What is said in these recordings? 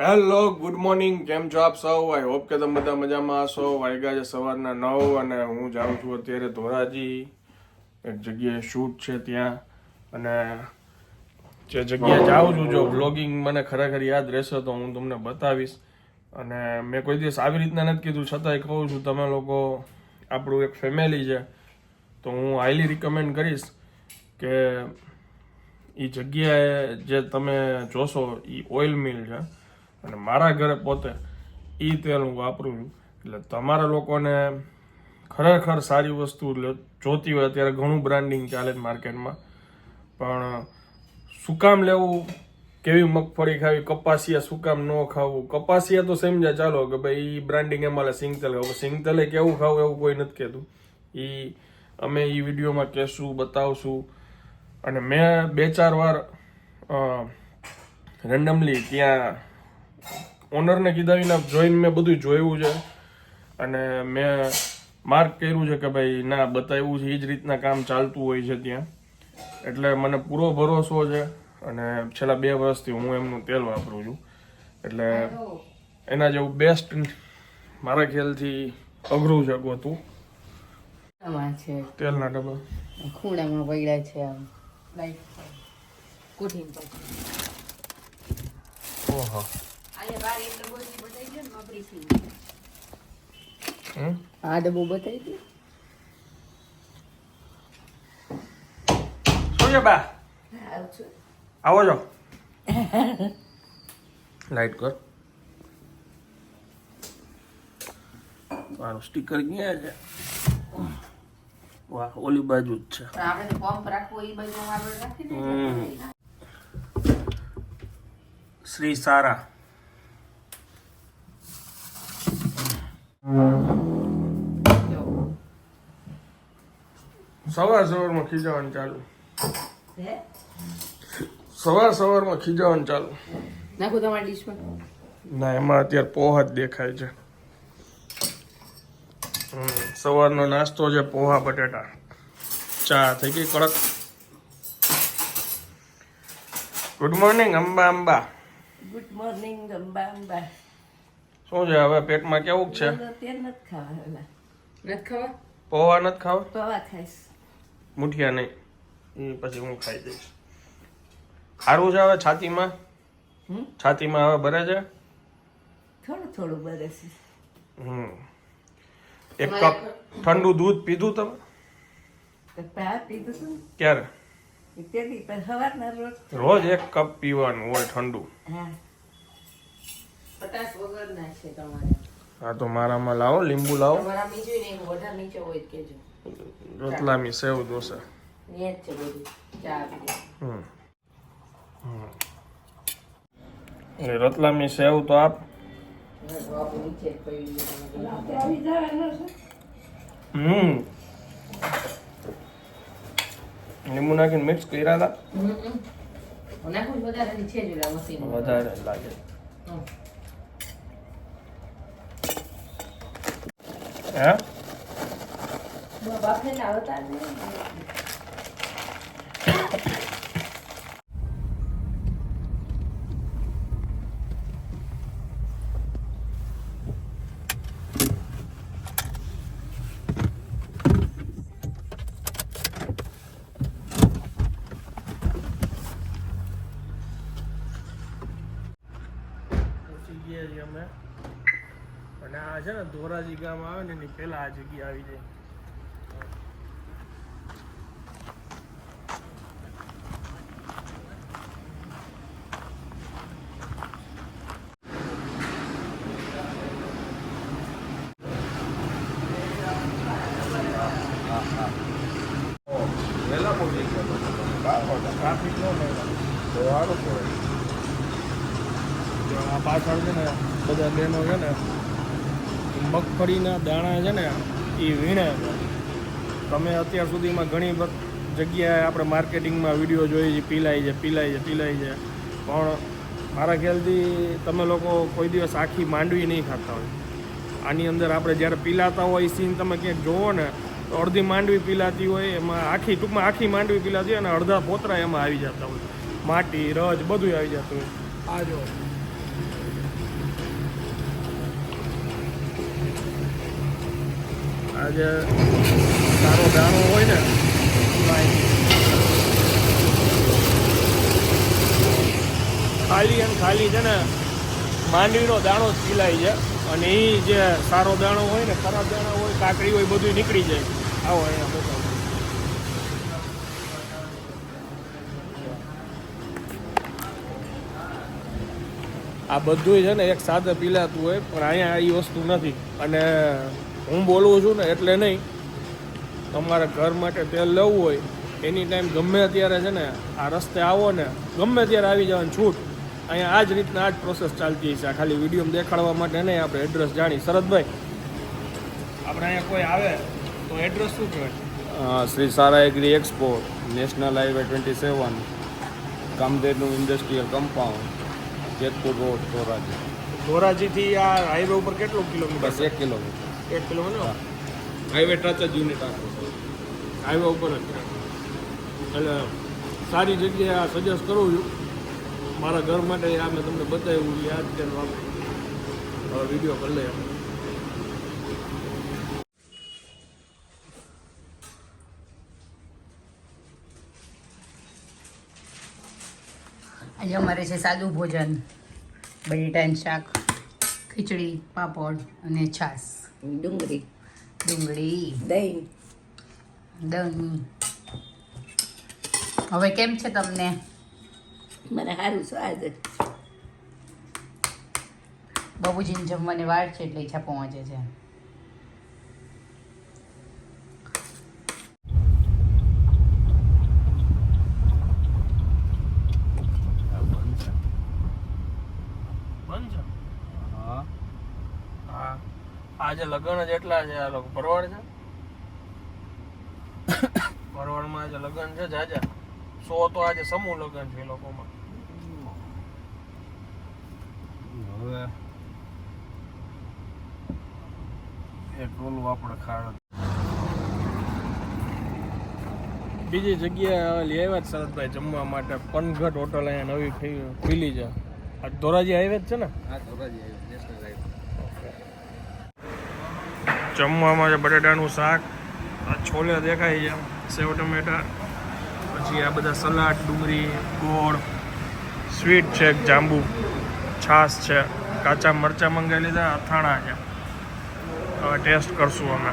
Hello good morning કેમ છો આપ સૌ? આઈ હોપ કે તમે બધા મજામાં હશો. વાગ્યા છે સવારના નવ અને હું જાઉં છું અત્યારે ધોરાજી. એક જગ્યાએ શૂટ છે ત્યાં. અને જે જગ્યાએ જાઉં છું, જો વ્લોગિંગ મને ખરેખર યાદ રહેશે તો હું તમને બતાવીશ. અને મેં કોઈ દિવસ આવી રીતના નથી કીધું. છતાંય કહું છું, તમે લોકો, આપણું એક ફેમિલી છે. તો હું હાઈલી રિકમેન્ડ કરીશ કે એ જગ્યાએ જે તમે જોશો એ ઓઇલ મિલ છે. અને મારા ઘરે પોતે એ તેલ હું વાપરું છું. એટલે તમારા લોકોને ખરેખર સારી વસ્તુ જોતી હોય અત્યારે ઘણું બ્રાન્ડિંગ ચાલે છે માર્કેટમાં પણ શું કામ લેવું? કેવી મગફળી ખાવી? કપાસિયા શું કામ ન ખાવું? કપાસિયા તો સમજ્યા ચાલો કે ભાઈ એ બ્રાન્ડિંગ અમારે સિંગતલ ખાવું. સિંગતલે કેવું ખાવું એવું કોઈ નથી કહેતું. એ અમે એ વિડીયોમાં કહેશું, બતાવશું. અને મેં બે ચાર વાર રેન્ડમલી ત્યાં ઓનરને કીધા વિના જોઈને મેં બધું જોયું છે. અને મેં માર્ક કર્યું છે કે ભાઈ ના બતાવ્યું છે એ જ રીતના કામ ચાલતું હોય છે ત્યાં. એટલે મને પૂરો ભરોસો છે અને છેલ્લા બે વર્ષથી હું એમનું તેલ વાપરું છું. એટલે એના જેવું બેસ્ટ મારા ખ્યાલથી અઘરું છે ગોતું તેલના ડબ્બા. ખૂણામાં પડ્યા છે આમ. ઓહો. અહીંયા બાર એક ડબ્બો છે બતાવી દો ને આપણી સી હમ? આ ડબ્બો બતાવી દો શું છે બા? આવો છો લાઈટ કર. મારું સ્ટીકર ક્યાં છે? વાહ ઓલી બાજુ જ છે. પણ આપણે પંપ રાખવો એ બાજુ આગળ રાખી દે શ્રી સારા. સવાર સવારમાં ખીજાવાનું ચાલુ. સવાર સવારમાં ખીજાવાનું ચાલુ. નાખો તમારી ડીશમાં ના એમાં અત્યારે પોહા જ દેખાય છે. સવારનો નાસ્તો છે પોહા બટેટા. ચા થઈ ગઈ કડક. Good morning Amba Amba. Good morning Amba Amba. શું છે હવે પેટમાં કેવું છે? પૌવા નથી ખાવા હવે. નથી ખાવા? પોવા નથી ખાવા? પવા ખાઈશ. મુઠિયા નહીં. એ પછી હું ખાઈ દઈશ. ખારું છે હવે છાતીમાં? હમ? છાતીમાં હવે ભરે છે? થોડું થોડું બરે છે. હમ. એક કપ ઠંડુ દૂધ પીધું તમે? પીધું ક્યારે? રોજ. એક કપ પીવાનું હોય ઠંડુ. હા વગર ના છે તમારે. હા તો મારામાં લાવો લીંબુ લાવો. મારા બીજું નહીં વધારે નીચે હોય કેજો. રતલામી સેવ દોસા ને જ છે બધું ચા હમ. હમ. રતલામી સેવ તો આપ. હમ. લીંબુ નાખીને મિક્સ કર્યા હતા? વધારે લાગે. હે? Yeah, ના આવતા ને પહોંચી ગયા છીએ અમે અને આ છે ને ધોરાજી ગામ આવે ને એની પહેલા આ જગ્યા આવી જાય. ટ્રાફિક ન તો સારું કહેવાય. આ પાછળ છે ને બધા બહેનો છે ને મગફળીના દાણા છે ને, એ વીણે. તમે અત્યાર સુધીમાં ઘણી જગ્યાએ આપણે માર્કેટિંગમાં વીડિયો જોઈએ છે, પીલાય છે પીલાય છે પીલાય છે. પણ મારા ખ્યાલથી તમે લોકો કોઈ દિવસ આખી માંડવી નહીં ખાતા હોય. આની અંદર આપણે જ્યારે પીલાતા હોય એ સીન તમે ક્યાંક જોવો ને, તો અડધી માંડવી પીલાતી હોય, એમાં આખી ટૂંકમાં આખી માંડવી પીલાતી હોય અને અડધા પોતરા એમાં આવી જતા હોય. માટી, રજ બધું આવી જતું હોય. આ જો. આજે સારો દાણો હોય ને ખાલી અને ખાલી છે ને, માંડવીનો દાણો જ પીલાય છે. અને એ જે સારો દાણો હોય ને, ખરાબ દાણો હોય, કાકડી હોય બધું નીકળી જાય. આવો અહીંયા બતાવો આ બધું છે ને એક સાથે પીલાતું હોય, પણ અહીંયા એ વસ્તુ નથી. અને હું બોલું છું ને એટલે નહીં. તમારે ઘર માટે તેલ લેવું હોય એની ટાઈમ ગમે ત્યારે છે ને આ રસ્તે આવો ને ગમે ત્યારે આવી જવાની છૂટ. અહીંયા આ જ રીતના આ જ પ્રોસેસ ચાલતી છે આ ખાલી વિડીયોમાં દેખાડવા માટે નહીં આપણે એડ્રેસ જાણી શરદભાઈ આપણે અહીંયા કોઈ આવે તો એડ્રેસ શું કહેવાય? Shri Sara agri expo national highway twenty seven Kamdhenu industrial compound Jetpur road Dhoraji. ધોરાજીથી આ હાઈવે ઉપર કેટલું કિલોમીટર? એક કિલોમીટર. એક કિલોમીટર હાઈવે ટચ જ યુનિટ આખો. હાઈવે ઉપર જ. એટલે સારી જગ્યાએ આ સજેસ્ટ કરું છું. મારા ઘર માટે આ મેં તમને બતાવ્યું યાદ છે હવે વીડિયો કરી લઈએ. આજે અમારે છે સાદું ભોજન. બટેટાનું શાક ખીચડી પાપડ અને છાશ. ડુંગળી ડુંગળી દહીં દહીં હવે કેમ છે તમને મને સારું સ્વાદ બાબુજીને જમવાની વાર છે એટલે ઈચ્છા પહોંચે છે બંધ છે હા હા આજે લગ્ન જ એટલા છે આ લોકો પરવાડ છે? ભરવાડમાં આજે લગ્ન છે જાજા. સો તો આજે સમૂહ લગ્ન છે એ લોકોમાં. હવે એક આપણે ખાડ બીજી જગ્યાએ લેવા આવ્યા જ શરદભાઈ જમવા માટે. પનઘટ હોટલ અહીંયા નવી ખુલી છે. આ ધોરાજી હાઈવે જ છે ને? હા ધોરાજી હાઈવે નેશનલ હાઈવે જમવામાં છે બટાટાનું શાક, આ છોલે દેખાય છે સેવ ટમેટા, પછી આ બધા સલાડ, ડુંગળી, ગોળ, સ્વીટ છે જાંબુ છાશ છે, કાચા મરચાં મંગાવી લીધા, અથાણા છે. હવે ટેસ્ટ કરશું અમે.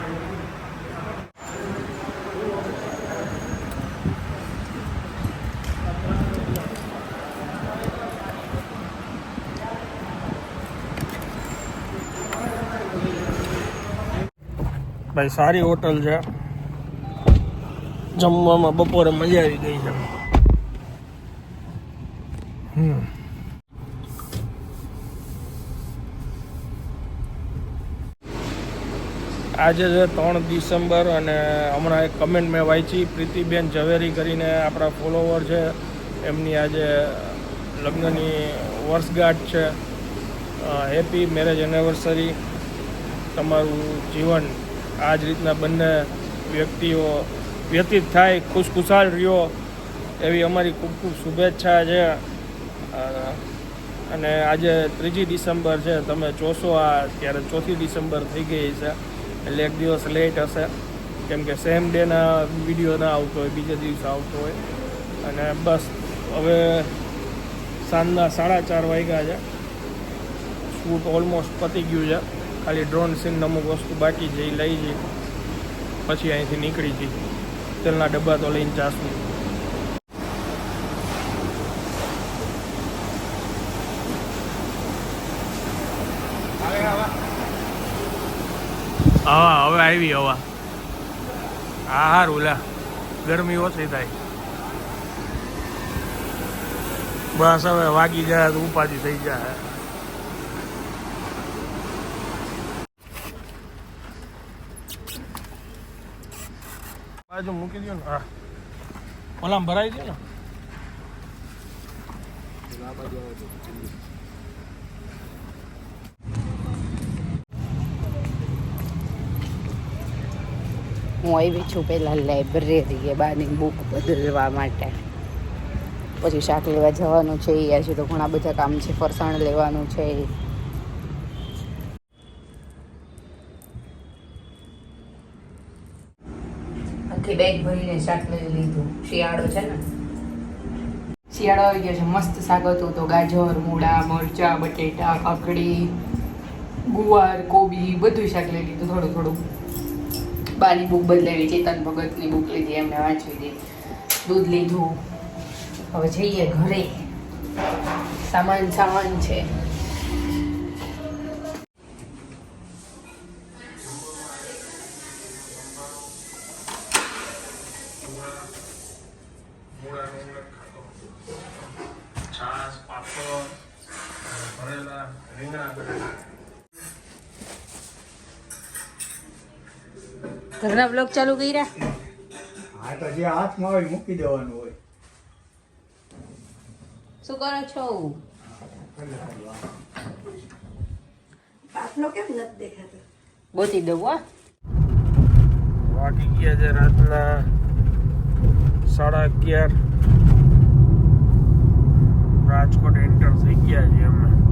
ભાઈ, સારી હોટલ છે. જમવામાં બપોરે મજા આવી ગઈ છે. આજે છે ત્રણ ડિસેમ્બર અને હમણાં એક કમેન્ટ મેં વાંચી. પ્રીતિબેન ઝવેરી કરીને આપણા ફોલોવર છે. એમની આજે લગ્નની વર્ષગાંઠ છે. હેપી મેરેજ એનિવર્સરી તમારું જીવન આ જ રીતના બંને વ્યક્તિઓ વ્યતીત થાય, ખુશખુશાલ રહ્યો. એવી અમારી ખૂબ ખૂબ શુભેચ્છા છે. અને આજે ત્રીજી ડિસેમ્બર છે. તમે જોશો આ ત્યારે ચોથી ડિસેમ્બર થઈ ગઈ છે. એટલે એક દિવસ લેટ હશે. કેમ કે સેમ ડેના વીડિયો ના આવતો હોય, બીજા દિવસે આવતો હોય. અને બસ, હવે સાંજના સાડા ચાર વાગ્યા છે. શૂટ ઓલમોસ્ટ પતી ગયું છે. ખાલી ડ્રોન સીન અમુક વસ્તુ બાકી છે, એ લઈ જઈ પછી અહીંથી નીકળી જઈ તેલના ડબ્બા તો લઈને જાશું. હા હવે આવી હવા. હા હારું લા ગરમી ઓછી થાય. બસ હવે વાગી જાય તો ઉપાધિ થઈ જાય. બાજુ મૂકી દો ને. હા. ઓલામાં ભરાઈ દો ને? હું આવી છું પહેલાં લાઇબ્રેરીએ બહારની બુક બદલવા માટે. પછી શાક લેવા જવાનું છે આજે તો ઘણા બધા કામ છે ફરસાણ લેવાનું છે. બેગ ભરીને શાક લીધું. શિયાળો છે ને. શિયાળો આવી ગયો છે. મસ્ત શાક હતું તો ગાજર, મૂળા, મરચા, બટેટા, કાકડી, ગુવાર, કોબી બધું શાક લઈ લીધું, થોડું થોડું. બારી બુક બદલાવી, ચેતન ભગતની બુક લીધી, એમને વાંચવી હતી દૂધ લીધું. હવે જઈએ ઘરે. સામાન સામાન છે. છાશ પાપડ ભરેલા રીંગણા ઘરના બ્લોગ ચાલુ કર્યા? હા તો જે હાથમાં હોય મૂકી દેવાનું હોય. શું કરો છો? બાપનો કેમ નથી દેખાતો? ગોતી દઉં હો. વાગી ગયા છે રાતના સાડા અગિયાર. રાજકોટ એન્ટર થઈ ગયા છીએ અમે.